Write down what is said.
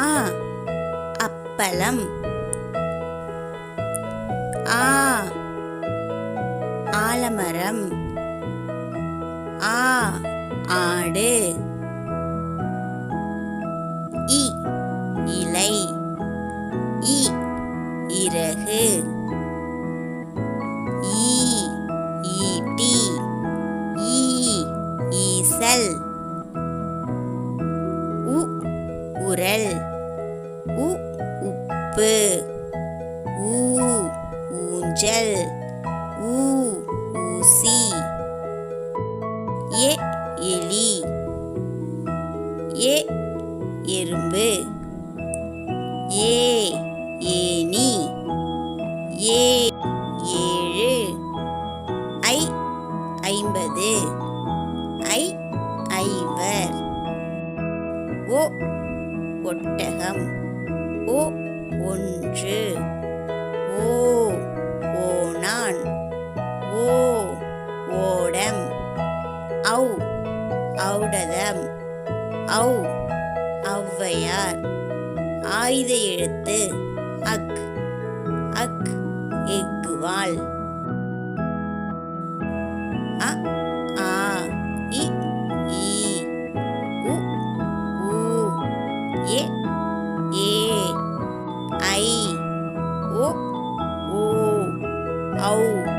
ஆ அப்பளம். ஆ ஆலமரம். ஆ ஆடு. இ இலை. இ இறகு. ஈ ஈட்டி. ஈ ஈசல். உரல் உ உப்பு. ஊ ஊஞ்சல். ஊ ஊசி. எ எலி. ஏ எறும்பு. ஏ ஏனி ஏ ஏழு. ஐ ஐம்பது. ஐ ஐவர். ஓ ஒட்டகம் ஓ ஒன்று. ஓ ஓனான் ஓ ஓடம். ஔ ஔடதம். ஔ ஔவையார். ஆயுத எழுத்து அக். அக் எக்குவாள் out.